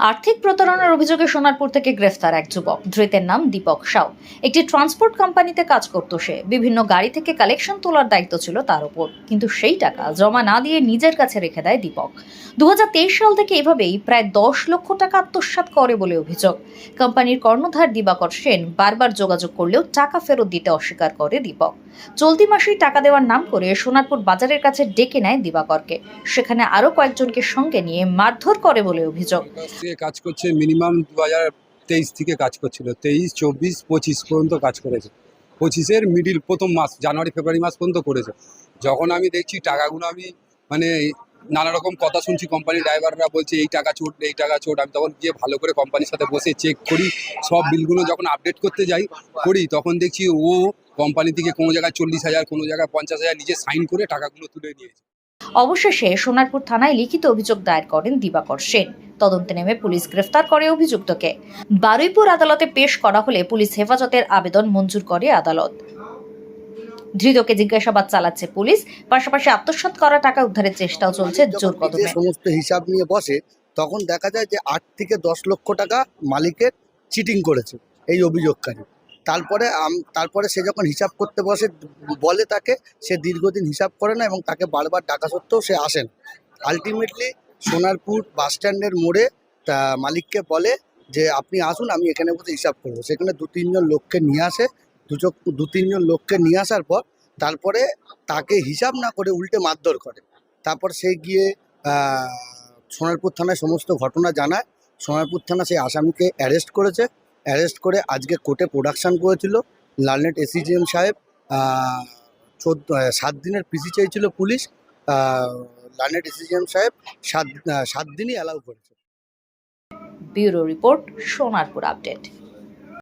আর্থিক প্রতারণার অভিযোগে সোনারপুর থেকে গ্রেফতার এক যুবক। ধৃতের নাম দীপক সাউ। একটি ট্রান্সপোর্ট কোম্পানিতে কাজ করত সে। বিভিন্ন গাড়ি থেকে কালেকশন তোলার দায়িত্ব ছিল তার উপর। কিন্তু সেই টাকা জমা না দিয়ে নিজের কাছে রেখে দেয় দীপক। দুহাজার তেইশ সাল থেকে এভাবেই প্রায় দশ লক্ষ টাকা আত্মসাৎ করে বলে অভিযোগ। কোম্পানির কর্ণধার দিবাকর সেন বারবার যোগাযোগ করলেও টাকা ফেরত দিতে অস্বীকার করে দীপক। চলতি মাসেই টাকা দেওয়ার নাম করে সোনারপুর বাজারের কাছে ডেকে নেয় দিবাকরকে। সেখানে আরও কয়েকজনকে সঙ্গে নিয়ে মারধর করে বলে অভিযোগ। থেকে কাজ করছে মিনিমাম দু হাজার তেইশ থেকে কাজ করছিল। তেইশ, চব্বিশ, পঁচিশ পর্যন্ত কাজ করেছে। পঁচিশের মিডিল প্রথম মাস, জানুয়ারি, ফেব্রুয়ারি মাস পর্যন্ত করেছে। যখন আমি দেখছি টাকাগুলো আমি মানে নানা রকম কথা শুনছি কোম্পানির ড্রাইভাররা বলছে, এই টাকা চোট এই টাকা চোট। আমি তখন গিয়ে ভালো করে কোম্পানির সাথে বসে চেক করি। সব বিলগুলো যখন আপডেট করতে যাই, করি, তখন দেখছি ও কোম্পানি থেকে কোনো জায়গায় চল্লিশ হাজার, কোনো জায়গায় পঞ্চাশ হাজার নিজে সাইন করে টাকাগুলো তুলে নিয়েছে। অবশেষে সোনারপুর থানায় লিখিত অভিযোগ দায়ের করেন দিবাকর সেন। তদন্তে নেমে পুলিশ গ্রেফতার করে অভিযুক্তকে। বারুইপুর আদালতে পেশ করা হলে পুলিশ হেফাজতের আবেদন মঞ্জুর করে আদালত। ধৃতকে জিজ্ঞাসাবাদ চালাচ্ছে পুলিশ পাশাপাশি আত্মসাৎ করা টাকা উদ্ধারের চেষ্টাও চলছে জোর কদমে। সমস্ত হিসাব নিয়ে বসে তখন দেখা যায় যে আট থেকে দশ লক্ষ টাকা মালিকের চিটিং করেছে এই অভিযোগকারী। তারপরে তারপরে সে যখন হিসাব করতে বসে বলে তাকে সে দীর্ঘদিন হিসাব করে না এবং তাকে বারবার ডাকা সত্ত্বেও সে আসেন আলটিমেটলি সোনারপুর বাস স্ট্যান্ডের মোড়ে তা মালিককে বলে যে, আপনি আসুন, আমি এখানে বসে হিসাব করব। সেখানে দু তিনজন লোককে নিয়ে আসে। দুচক দু তিনজন লোককে নিয়ে আসার পর তারপরে তাকে হিসাব না করে উল্টে মারধর করে। তারপর সে গিয়ে সোনারপুর থানায় সমস্ত ঘটনা জানায়। সোনারপুর থানা সেই আসামিকে অ্যারেস্ট করেছে। অ্যারেস্ট করে আজকে কোর্টে প্রোডাকশন করেছিল। লালনেট এসিজিএম সাহেব চোদ্দ সাত দিনের পিসি চেয়েছিল পুলিশ। আহ, ডিসিশন সাহেব সাত সাত দিনই অ্যালাউ করেছে। Bureau report Sonarpur update.